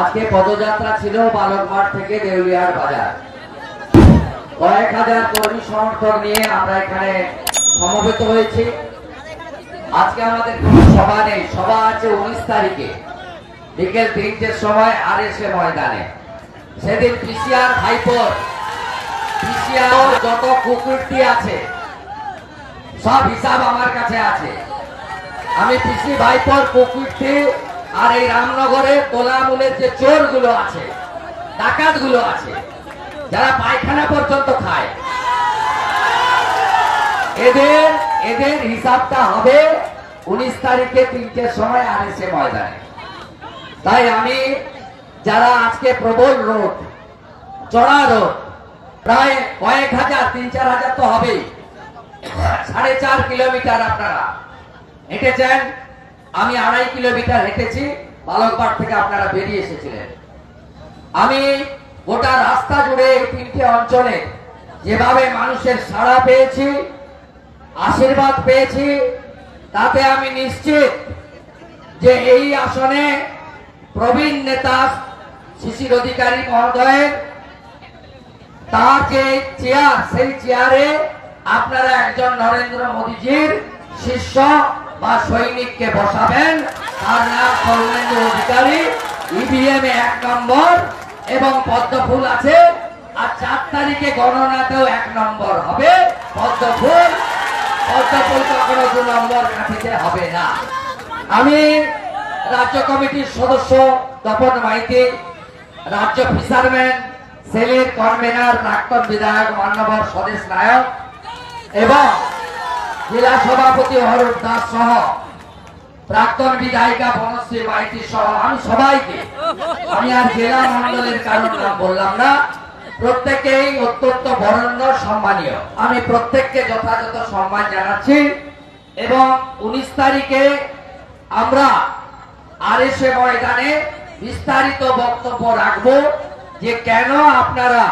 আজকে পদযাত্রা ছিল বালকমাঠ থেকে দেউলিয়ার বাজার। কয়েক হাজার কর্মী সমর্থক নিয়ে আমরা এখানে সমবেত হয়েছি। আজকে আমাদের কোনো সভা নেই। সভা আছে উনিশ তারিখে। বিকেল তিনটের সময় আর এসে ময়দানে। সেদিন পিসিআর হাইপোর, পিসিআর যত কুকুরটি আছে, সব হিসাব আমার কাছে আছে। আমি পিসি ভাইপোর কুকুরটি আর এই রামনগরে তোলামূলের যে চোরগুলো আছে, ডাকাতগুলো আছে, যারা পায়খানা পর্যন্ত খায়, এদের এদের হিসাবটা হবে উনিশ তারিখে তিনটের সময় আর এসে ময়দানে। তাই আমি, যারা আজকে প্রবল রোড, চড়া রোড, প্রায় কয়েক হাজার, তিন চার হাজার তো হবেই। সাড়ে চার কিলোমিটার আপনারা হেঁটেছেন আমি আড়াই কিলোমিটার হেঁটেছি বালকবাট থেকে আপনারা বেরিয়ে এসেছিলেন। আমি গোটা রাস্তা জুড়ে এই তিনটে অঞ্চলে যেভাবে মানুষের সাড়া পেয়েছি, আশীর্বাদ পেয়েছি, তাতে আমি নিশ্চিত যে এই আসনে প্রবীণ নেতা শিশির অধিকারী মহোদয়ের, তার যে চেয়ার, সেই চেয়ারে আপনারা একজন নরেন্দ্র মোদীজির শিষ্য বা সৈনিককে বসাবেন। তার নাম সৌমেন্দ্র অধিকারী ইভিএম এ এক নম্বর এবং পদ্মফুল আছে। আর চার তারিখে গণনাতেও এক নম্বর হবে। পদ্মফুল পদ্মফুল কখনো দু নম্বর কাঠিতে হবে না। আমি রাজ্য কমিটির সদস্য তপন মাইতি, রাজ্য ফিশারম্যান, সেলের কনভেনার প্রাক্তন বিধায়ক মান্যবর স্বদেশ নায়ক এবং জেলা সভাপতি অরূপ দাস সহ প্রাক্তন বিধায়িকা বনশ্রী মাইতি সহ আমি সবাইকে, আমি আর জেলা মন্ডলের কারণ বললাম না, প্রত্যেকেই অত্যন্ত বরণ্য, সম্মানীয়। আমি প্রত্যেককে যথাযথ সম্মান জানাচ্ছি এবং উনিশ তারিখে আমরা আর এসে ময়দানে বিস্তারিত বক্তব্য রাখব যে কেন আপনারা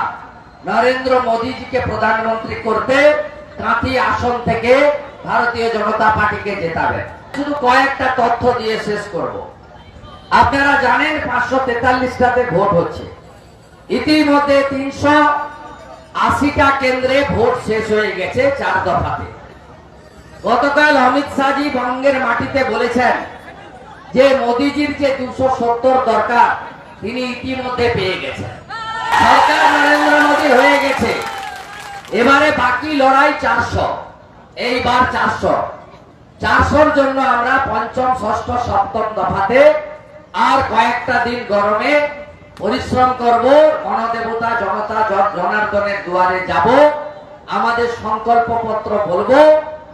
নরেন্দ্র মোদীজিকে প্রধানমন্ত্রী করতে কাঁথি আসন থেকে ভারতীয় জনতা পার্টিকে জেতাবেন শুধু কয়েকটা তথ্য দিয়ে শেষ করব। আপনারা জানেন পাঁচশো তেতাল্লিশটাতে ভোট হচ্ছে। ইতিমধ্যে তিনশো আশিটা কেন্দ্রে ভোট শেষ হয়ে গেছে চার দফাতে। গতকাল অমিত শাহজি বঙ্গের মাটিতে বলেছেন যে মোদিজির যে দুশো সত্তর দরকার, তিনি ইতিমধ্যে পেয়ে গেছেন। সরকার নরেন্দ্র মোদী হয়ে গেছে। এবারে বাকি লড়াই চারশো। এইবার চারশো। চারশোর জন্য আমরা পঞ্চম, ষষ্ঠ, সপ্তম দফাতে আর কয়েকটা দিন গরমে পরিশ্রম করব, গণদেবতা, জনতা জনার্দনের দুয়ারে যাব, আমাদের সংকল্প পত্র বলব,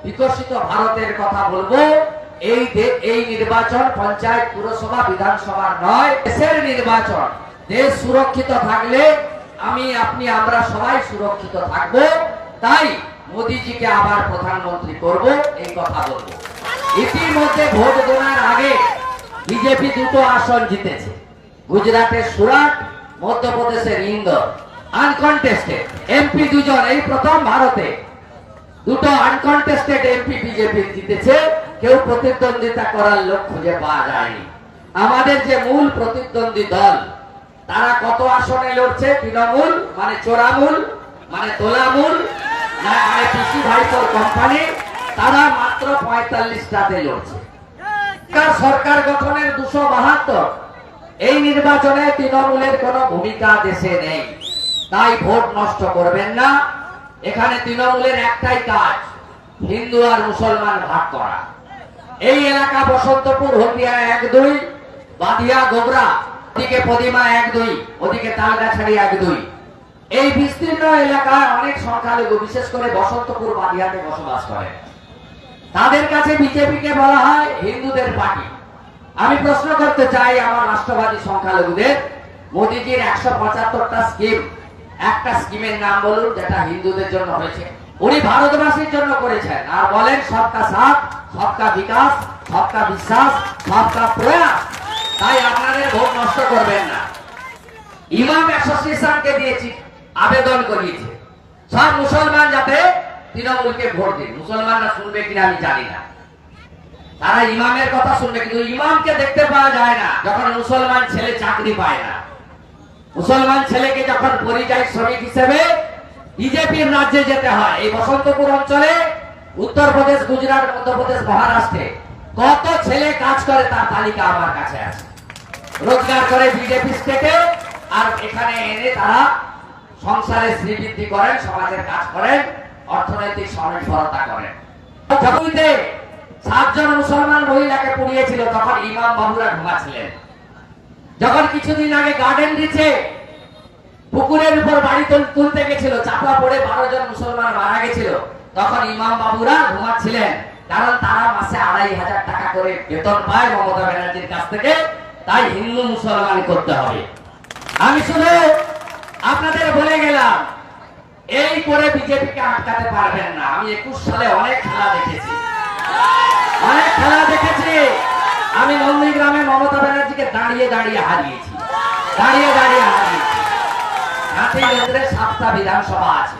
বিকশিত ভারতের কথা বলব। এই এই নির্বাচন পঞ্চায়েত পুরসভা বিধানসভা নয়, দেশের নির্বাচন। দেশ সুরক্ষিত থাকলে আমি, আপনি, আমরা সবাই সুরক্ষিত থাকব। তাই মোদিজিকে আবার প্রধানমন্ত্রী করব, এই কথা বলব। ইতিমধ্যে ভোট গোনার আগে বিজেপি দুটো আসন জিতেছে। গুজরাটের সুরাট, মধ্যপ্রদেশের ইন্দোর। আনকনটেস্টেড এমপি দুজন, এই প্রথম ভারতে। দুটো আনকনটেস্টেড এমপি বিজেপি জিতেছে। কেউ প্রতিদ্বন্দ্বিতা করার লোক খুঁজে পাওয়া যায়নি। আমাদের যে মূল প্রতিদ্বন্দ্বী দল, তারা কত আসনে লড়ছে? তৃণমূল মানে চোরামূল মানে তোলামূল মানে ভাইপোর সরকার গঠনের দুশো বাহাত্তর? এই নির্বাচনে তৃণমূলের কোনো ভূমিকা দেশে নেই। তাই ভোট নষ্ট করবেন না। এখানে তৃণমূলের একটাই কাজ, হিন্দু আর মুসলমান ভাগ করা। এই এলাকা বসন্তপুর, হলদিয়া এক দুই বাদিয়া গোবরা, ওদিকে পদিমা এক দুই, ওদিকে তালগাছাড়ি এক দুই। এই বিস্তীর্ণ এলাকায় অনেক সংখ্যালঘু, বিশেষ করে বসন্তপুর বাদিয়াতে বসবাস করে। তাদের কাছে বিজেপিকে বলা হয় হিন্দুদের পার্টি। আমি প্রশ্ন করতে চাই আমার রাষ্ট্রবাদী সংখ্যালঘুদের, মোদীজির একশো পঁচাত্তরটা স্কিম, একটা স্কিমের নাম বলুন যেটা হিন্দুদের জন্য হয়েছে। উনি ভারতবাসীর জন্য করেছেন আর বলেন সবকা সাথ, সবকা বিকাশ, সবকা বিশ্বাস, সবকা প্রয়াস। তাই আপনাদের ভোট নষ্ট করবেন না। ইমাম অ্যাসোসিয়েশনকে দিয়েছি। আবেদন করিয়েছে। সব মুসলমান যাতে তৃণমূলকে ভোট দিন মুসলমানরা শুনবে কিনা আমি জানি না। তারা ইমামের কথা শুনবে, কিন্তু ইমামকে দেখতে পাওয়া যায় না, যখন মুসলমান ছেলে চাকরি পায় না। মুসলমান ছেলেকে যখন পরিযায়ী শ্রমিক হিসেবে বিজেপির রাজ্যে যেতে হয়, এই বসন্তপুর অঞ্চলে, উত্তরপ্রদেশ, গুজরাট, মধ্যপ্রদেশ, মহারাষ্ট্রে, কত ছেলে কাজ করে তার তালিকা আমার কাছে আছে। রোজগার করে বিজেপি স্টেটে, আর এখানে এনে তারা সংসারে শ্রীবৃদ্ধি করেন, সমাজের কাজ করেন, অর্থনৈতিক স্বনির্ভরতা করেন। জমিতে সাতজন মুসলমান মহিলাকে পুড়িয়েছিল, তখন ইমাম বাবুরা ঘুমাচ্ছিলেন। যখন কিছুদিন আগে গার্ডেন দিচ্ছে, পুকুরের উপর বাড়ি তুলতে গেছিল, চাপা পড়ে বারো জন মুসলমান মারা গেছিল, তখন ইমাম বাবুরা ঘুমাচ্ছিলেন। কারণ তারা মাসে আড়াই হাজার টাকা করে বেতন পায় মমতা ব্যানার্জির কাছ থেকে, তাই হিন্দু মুসলমান করতে হবে। আমি শুধু আপনাদের বলে গেলাম, এই করে বিজেপিকে আটকাতে পারবেন না। আমি একুশ সালে অনেক খেলা দেখেছি। অনেক খেলা দেখেছি। আমি নন্দীগ্রামে মমতা ব্যানার্জিকে দাঁড়িয়ে দাঁড়িয়ে হারিয়েছি। দাঁড়িয়ে দাঁড়িয়ে হারিয়েছি। সাতটা বিধানসভা আছে।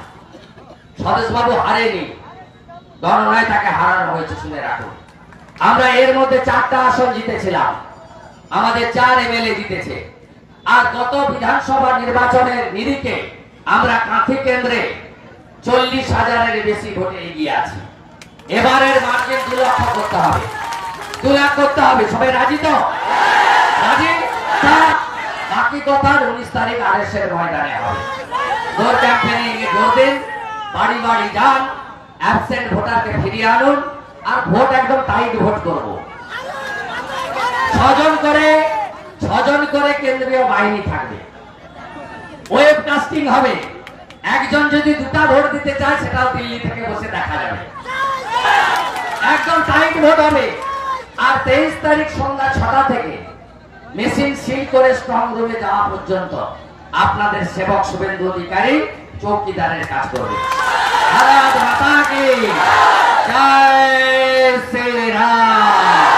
স্বদেশবাবু হারেনি। গণনায় তাকে হারানো হয়েছে শুনে রাখুন আমরা এর মধ্যে চারটা আসন জিতেছিলাম। আমাদের চার এমএলএ জিতেছে। আর গত বিধানসভা নির্বাচনের নিরিখে আমরা কাঁথি কেন্দ্রে চল্লিশ হাজারের বেশি ভোটে এগিয়ে আছি। এবারের মার্কেট দু লক্ষ করতে হবে। দু লাখ করতে হবে। সবাই রাজি তো? রাজি? বাকি কথা উনিশ তারিখ আড়াইশের ময়দানে হবে। ভোট ক্যাম্পেনিং এ জোর দিন, বাড়ি বাড়ি যান অ্যাবসেন্ট ভোটারকে ফিরিয়ে আনুন, আর ভোট একদম টাইট ভোট করব। ছজন করে ছজন করে কেন্দ্রীয় বাহিনী থাকবে। ওয়েব কাস্টিং হবে। একজন যদি দুটা ভোট দিতে চায়, সেটাও দিল্লি থেকে বসে দেখা যাবে। একদম টাইম ভোট হবে। আর তেইশ তারিখ সন্ধ্যা ছটা থেকে মেশিন সিল করে স্ট্রং রুমে যাওয়া পর্যন্ত আপনাদের সেবক শুভেন্দু অধিকারী চৌকিদারের কাজ করবে। জয় শ্রীরাম।